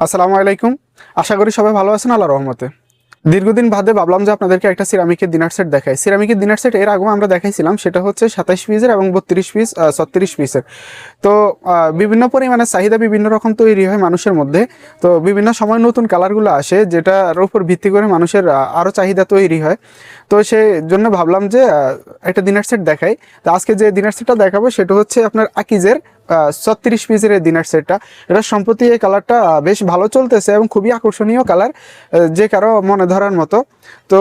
আসসালামু আলাইকুম। আশা করি সবাই ভালো আছেন আল্লাহ রহমতে। দীর্ঘদিন বাদে ভাবলাম যে আপনাদেরকে একটা সিরামিকের ডিনার সেট দেখাই। সিরামিকের ডিনার সেট এর আগেও আমরা দেখাইছিলাম, সেটা হচ্ছে সাতাইশ পিসের এবং বত্রিশ পিস ছত্রিশ পিসের তো বিভিন্ন পরিমাণে চাহিদা বিভিন্ন রকম তৈরি হয় মানুষের মধ্যে। তো, বিভিন্ন সময় নতুন কালারগুলো আসে, যেটার উপর ভিত্তি করে মানুষের আরও চাহিদা তৈরি হয়। তো সেই জন্য ভাবলাম যে একটা ডিনার সেট দেখাই। তো, আজকে যে ডিনার সেটটা দেখাবো, সেটা হচ্ছে আপনার আকিজের ছত্রিশ পিসের এই ডিনার সেটটা। এটা সম্প্রতি এই কালারটা বেশ ভালো চলতেছে এবং খুবই আকর্ষণীয় কালার যে কারও মনে ধরার মতো। তো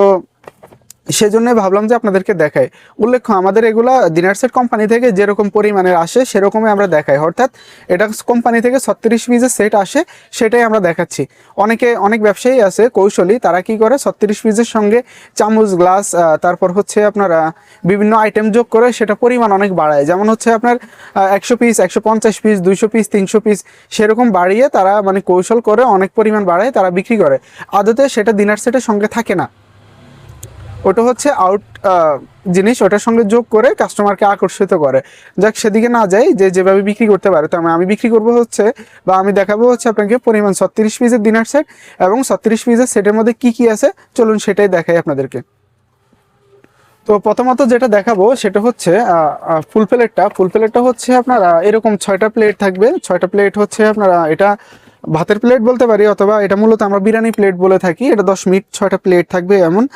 সেজন্য ভাবলাম যে আপনাদেরকে দেখাই। উল্লেখ্য, আমাদের এগুলা ডিনার সেট কোম্পানি থেকে যেরকম পরিমাণের আসে, সেরকমই আমরা দেখাই। অর্থাৎ এটা কোম্পানি থেকে ছত্রিশ পিসের সেট আসে, সেটাই আমরা দেখাচ্ছি। অনেকে, অনেক ব্যবসায়ী আছে, কৌশলী, তারা কি করে, ছত্রিশ পিসের সঙ্গে চামচ গ্লাস তারপর হচ্ছে আপনার বিভিন্ন আইটেম যোগ করে সেটা পরিমাণ অনেক বাড়ায়। যেমন হচ্ছে আপনার একশো পিস একশো পঞ্চাশ পিস দুইশো পিস তিনশো পিস সেরকম বাড়িয়ে তারা মানে কৌশল করে অনেক পরিমাণ বাড়ায়, তারা বিক্রি করে। আদতে সেটা ডিনার সেটের সঙ্গে থাকে না। ওটা হচ্ছে আউট জিনিস ওটার সঙ্গে যোগ করে কাস্টমারকে আকর্ষিত করে। যাক, সেদিকে না যাই, যে যেভাবে বিক্রি করতে পারে, তো আমি বিক্রি করব হচ্ছে, বা আমি দেখাবো হচ্ছে আপনাকে পরিমাণ ছত্রিশ পিসের ডিনার সেট এবং ছত্রিশ পিসের সেটের মধ্যে কি কি আছে, চলুন সেটাই দেখাই আপনাদেরকে। তো প্রথমত যেটা দেখাবো, সেটা হচ্ছে ফুল প্লেটটা ফুল প্লেটটা হচ্ছে আপনার এরকম ছয়টা প্লেট থাকবে। ছয়টা প্লেট হচ্ছে আপনারা এটা ভাতের প্লেট বলতে পারি, অথবা এটা মূলত আমরা বিরিয়ানি প্লেট বলে থাকি, এটা দশ মিনিট ছয়টা প্লেট থাকবে এমন।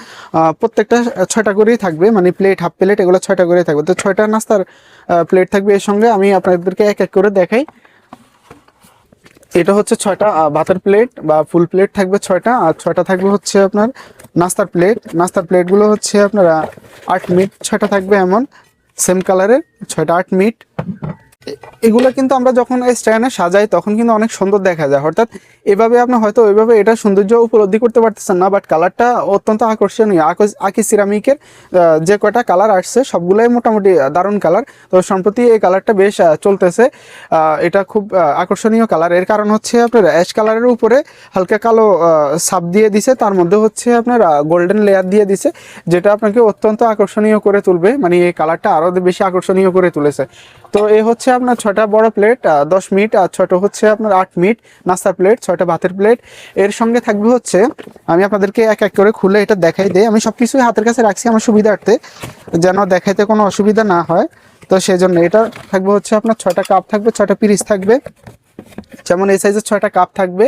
প্রত্যেকটা ছয়টা করেই থাকবে মানে প্লেট হাফ প্লেট এগুলো ছয়টা করেই থাকবে। তো ছয়টা নাস্তার প্লেট থাকবে এর সঙ্গে, আমি আপনাদেরকে এক এক করে দেখাই। এটা হচ্ছে ছয়টা ভাতের প্লেট বা ফুল প্লেট থাকবে ছয়টা, আর ছয়টা থাকবে হচ্ছে আপনার নাস্তার প্লেট নাস্তার প্লেটগুলো হচ্ছে আপনার আট মিনিট, ছয়টা থাকবে এমন সেম কালারের ছয়টা আট এ- এগুলো কিন্তু আমরা যখন এই স্ট্যান্ডে সাজাই, তখন কিন্তু অনেক সুন্দর দেখা যায়। অর্থাৎ এভাবে আপনি হয়তো ওইভাবে এটা সৌন্দর্য উপলব্ধি করতে পারতেছেন না বাট কালারটা অত্যন্ত আকর্ষণীয়। আকি সিরামিকের যে কয়টা কালার আসছে, সবগুলোই মোটামুটি দারুণ কালার তো সম্প্রতি এই কালারটা বেশ চলতেছে। এটা খুব আকর্ষণীয় কালারের কারণ হচ্ছে আপনার অ্যাশ কালারের উপরে হালকা কালো সাপ দিয়ে দিছে। তার মধ্যে হচ্ছে আপনার গোল্ডেন লেয়ার দিয়ে দিছে, যেটা আপনাকে অত্যন্ত আকর্ষণীয় করে তুলবে। মানে এই কালারটা আরও বেশি আকর্ষণীয় করে তুলেছে। তো এ হচ্ছে আপনার ছটা বড় প্লেট দশ মিনিট, আর ছটা হচ্ছে আপনার আট মিনিট নাস্তা প্লেট ছয়টা ভাতের প্লেট এর সঙ্গে থাকবে হচ্ছে, আমি আপনাদেরকে এক এক করে খুলে এটা দেখাই দিই। আমি সব কিছুই হাতের কাছে রাখছি আমার সুবিধার্থে, যেন দেখাইতে কোনো অসুবিধা না হয়। তো সেই জন্য এটা থাকবে হচ্ছে আপনার ছটা কাপ থাকবে ছটা পিরিচ থাকবে। যেমন এই সাইজের ছয়টা কাপ থাকবে।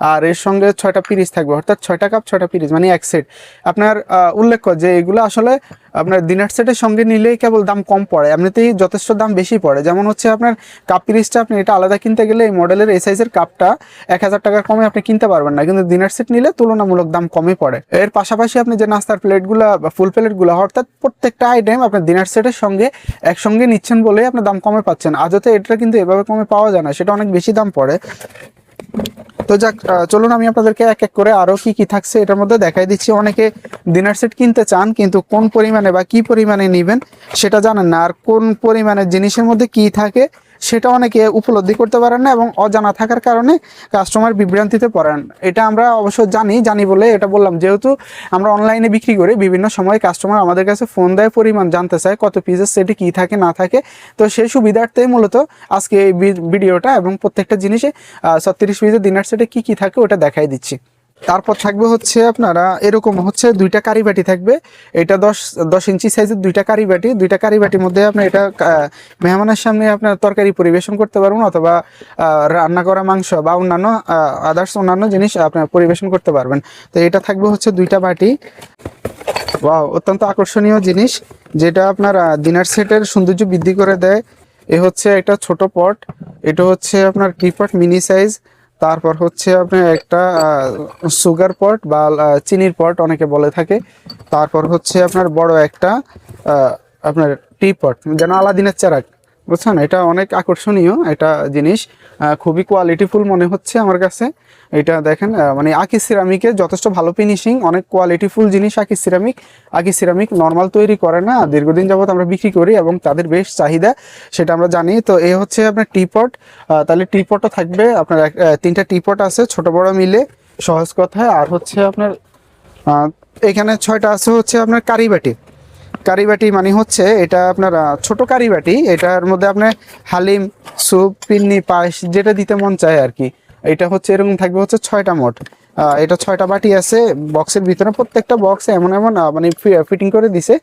আর এর সঙ্গে ছয়টা পিরিজ থাকবে, অর্থাৎ ছয়টা কাপ, ছয়টা পিরিজ মানে এক সেট। আপনার উল্লেখ্য যে এগুলো আসলে আপনার ডিনার সেটের সঙ্গে নিলেই কেবল দাম কম পড়ে, এমনিতেই যথেষ্ট দাম বেশি পড়ে। যেমন হচ্ছে আপনার কাপ পিরিজটা আপনি এটা আলাদা কিনতে গেলে এই মডেলের এই সাইজের কাপটা এক হাজার টাকার কমে আপনি কিনতে পারবেন না, কিন্তু ডিনার সেট নিলে তুলনামূলক দাম কমে পড়ে। এর পাশাপাশি আপনি যে নাস্তার প্লেটগুলো বা ফুল প্লেটগুলো, অর্থাৎ প্রত্যেকটা আইটেম আপনার ডিনার সেটের সঙ্গে একসঙ্গে নিচ্ছেন বলেই আপনার দাম কমে পাচ্ছেন। আজতে এটা কিন্তু এভাবে কমে পাওয়া যায় না, সেটা অনেক বেশি দাম পড়ে। তো যাক চলুন আমি আপনাদেরকে এক এক করে আরও কি কি থাকছে এটার মধ্যে দেখাই দিচ্ছি। অনেকে ডিনার সেট কিনতে চান, কিন্তু কোন পরিমাণে বা কি পরিমাণে নেবেন সেটা জানেন না। আর কোন পরিমাণে জিনিসের মধ্যে কি থাকে সেটা অনেকে উপলব্ধি করতে পারেন না এবং অজানা থাকার কারণে কাস্টমার বিভ্রান্তিতে পড়েন। এটা আমরা অবশ্য জানি জানি বলে এটা বললাম। যেহেতু আমরা অনলাইনে বিক্রি করি, বিভিন্ন সময় কাস্টমার আমাদের কাছে ফোন দেয়, পরিমাণ জানতে চায়, কত পিসের সেটে কি থাকে, না থাকে। তো সেই সুবিধার্থে মূলত আজকে এই ভিডিওটা এবং প্রত্যেকটা জিনিসে ছত্রিশ পিসের ডিনার সেটে কি কি থাকে, ওটা দেখাই দিচ্ছি। তারপর থাকবে হচ্ছে আপনারা, এরকম হচ্ছে দুইটা কারি বাটি থাকবে। এটা দশ দশ ইঞ্চি সাইজের দুইটা কারি বাটি। দুইটা কারি বাটির মধ্যে আপনি এটা মেহমানের সামনে আপনার তরকারি পরিবেশন করতে পারবেন অথবা রান্না করা মাংস বা অন্যান্য আদার্স অন্যান্য জিনিস আপনার পরিবেশন করতে পারবেন। তো এটা থাকবে হচ্ছে দুইটা বাটি। ওয়াও অত্যন্ত আকর্ষণীয় জিনিস, যেটা আপনার ডিনার সেটের সৌন্দর্য বৃদ্ধি করে দেয়। এ হচ্ছে একটা ছোট পট এটা হচ্ছে আপনার কি পট মিনি সাইজ তারপর হচ্ছে আপনার একটা সুগার পট বা চিনির পট অনেকে বলে থাকে। তারপর হচ্ছে আপনার বড় একটা আপনার টি পট যেন আলাদিনের চারাক। বুঝছেন? এটা অনেক আকর্ষণীয় এটা জিনিস খুবই কোয়ালিটিফুল মনে হচ্ছে আমার কাছে। এটা দেখেন মানে আকি সিরামিকের যথেষ্ট ভালো ফিনিশিং অনেক কোয়ালিটিফুল জিনিস আকি সিরামিক। আকি সিরামিক নর্মাল তৈরি করে না, দীর্ঘদিন যাবত আমরা বিক্রি করি এবং তাদের বেশ চাহিদা, সেটা আমরা জানি। তো এ হচ্ছে আপনার টিপট তাহলে টিপটও থাকবে আপনার তিনটা টিপট আছে, ছোট বড় মিলে, সহজ কথায় আর হচ্ছে আপনার এখানে ছয়টা আছে হচ্ছে আপনার কারিবাটি কারিবাটি মানে হচ্ছে এটা আপনার ছোট কারিবাটি। এটার মধ্যে আপনার হালিম, স্যুপ, পিন্নি, পায়েস, যেটা দিতে মন চায় আর কি। এটা হচ্ছে এরকম থাকবে হচ্ছে ছয়টা মোট। এটা ছয়টা বাটি আছে বক্সের ভিতরে প্রত্যেকটা বক্সে এমন এমন মানে ফিটিং করে দিছে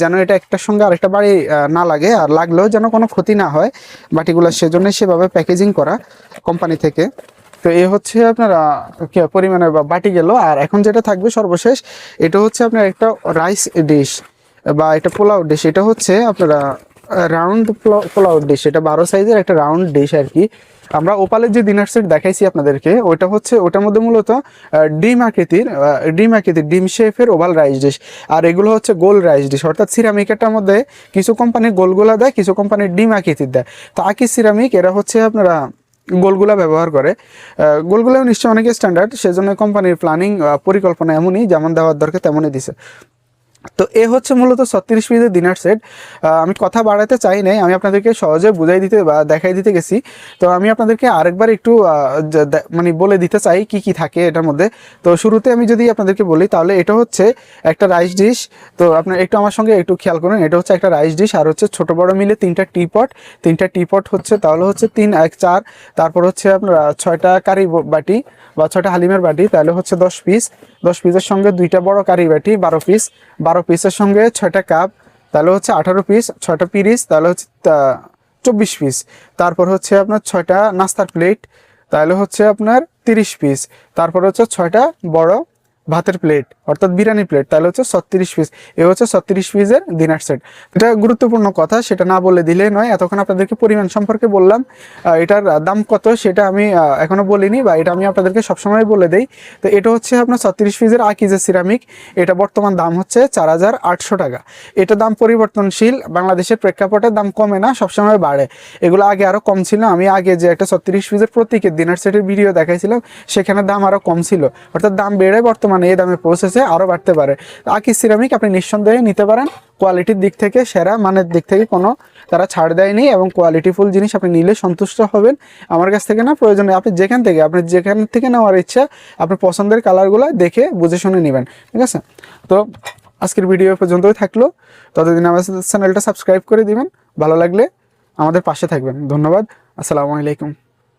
যেন এটা একটার সঙ্গে আরেকটা বাড়ি না লাগে, আর লাগলেও যেন কোনো ক্ষতি না হয় বাটিগুলো সেজন্য সেভাবে প্যাকেজিং করা কোম্পানি থেকে। তো এ হচ্ছে আপনার পরিমাণে বাটি গেল। আর এখন যেটা থাকবে সর্বশেষ, এটা হচ্ছে আপনার একটা রাইস ডিশ বা এটা পোলাও ডিশ এটা হচ্ছে আপনারা রাউন্ড পোলাও ডিশ এটা বারো সাইজের একটা রাউন্ড ডিশ আর কি। আমরা ওপালের যে ডিনার সেট দেখাইছি আপনাদেরকে ওটা হচ্ছে ওটার মধ্যে মূলত ডিম আকৃতির ডিম আকৃতির, ডিম শেফের ওভাল রাইস ডিশ আর এগুলো হচ্ছে গোল রাইস ডিশ অর্থাৎ সিরামিকেরটার মধ্যে কিছু কোম্পানির গোলগুলা দেয়, কিছু কোম্পানির ডিম আকৃতির দেয়। তো আকি সিরামিক এরা হচ্ছে আপনারা গোলগুলা ব্যবহার করে। গোলগুলাও নিশ্চয়ই অনেক স্ট্যান্ডার্ড সেজন্য কোম্পানির প্ল্যানিং পরিকল্পনা এমনই, যেমন দেওয়ার দরকার তেমনই দিছে। তো এ হচ্ছে মূলত ছত্রিশ পিসের ডিনার সেট আমি কথা বাড়াতে চাই নাই, আমি আপনাদেরকে সহজে বুঝাই দিতে বা দেখাই দিতে গেছি। তো আমি আপনাদেরকে আরেকবার একটু মানে বলে দিতে চাই কি কি থাকে এটার মধ্যে। তো শুরুতে আমি যদি আপনাদেরকে বলি, তাহলে এটা হচ্ছে একটা রাইস ডিশ তো আপনার একটু আমার সঙ্গে একটু খেয়াল করুন, এটা হচ্ছে একটা রাইস ডিশ আর হচ্ছে ছোট বড় মিলে তিনটা টিপট তিনটা টিপট হচ্ছে, তাহলে হচ্ছে তিন, এক, চার, তারপর হচ্ছে আপনার ছয়টা কারি বাটি। বা ছয়টা হালিমের বাটি, তাহলে হচ্ছে দশ পিস দশ পিসের সঙ্গে দুইটা বড় কারি বাটি, বারো পিস বারো পিসের সঙ্গে ছয়টা কাপ তাহলে হচ্ছে আঠারো পিস ছয়টা পিরিস তাহলে হচ্ছে চব্বিশ পিস তারপর হচ্ছে আপনার ছয়টা নাস্তার প্লেট তাহলে হচ্ছে আপনার তিরিশ পিস তারপর হচ্ছে ছয়টা বড় ভাতের প্লেট অর্থাৎ বিরিয়ানি প্লেট তাহলে হচ্ছে ছত্রিশ পিস এ হচ্ছে ছত্রিশ পিসের ডিনার সেট এটা গুরুত্বপূর্ণ কথা সেটা না বলে দিলেই নয়। এতক্ষণ আপনাদেরকে পরিমাণ সম্পর্কে বললাম। এটার দাম কত সেটা আমি আহ, এখনও বলিনি বা এটা আমি আপনাদেরকে সবসময় বলে দেই। তো এটা হচ্ছে আপনার ছত্রিশ পিসের আকিজে সিরামিক এটা বর্তমান দাম হচ্ছে চার হাজার আটশো টাকা। এটা দাম পরিবর্তনশীল। বাংলাদেশের প্রেক্ষাপটে দাম কমে না সবসময় বাড়ে। এগুলো আগে আরও কম ছিল। আমি আগে যে একটা ছত্রিশ পিসের প্রতীকের ডিনার সেটের ভিডিও দেখাইছিলাম সেখানে দাম আরও কম ছিল। অর্থাৎ দাম বেড়ে বর্তমানে এই দামে পৌঁছেছে আরও বাড়তে পারে। আকি সিরামিক আপনি নিঃসন্দেহে নিতে পারেন। কোয়ালিটির দিক থেকে সেরা, মানের দিক থেকে কোনো তারা ছাড় দেয়নি এবং কোয়ালিটিফুল জিনিস আপনি নিলে সন্তুষ্ট হবেন। আমার কাছ থেকে না প্রয়োজনে আপনি যেখান থেকে, আপনি যেখান থেকে নেওয়ার ইচ্ছা, আপনার পছন্দের কালারগুলো দেখে বুঝে শুনে নেবেন। ঠিক আছে? তো আজকের ভিডিও পর্যন্তই থাকল। ততদিন আমাদের চ্যানেলটা সাবস্ক্রাইব করে দিবেন। ভালো লাগলে আমাদের পাশে থাকবেন। ধন্যবাদ। আসসালামু আলাইকুম।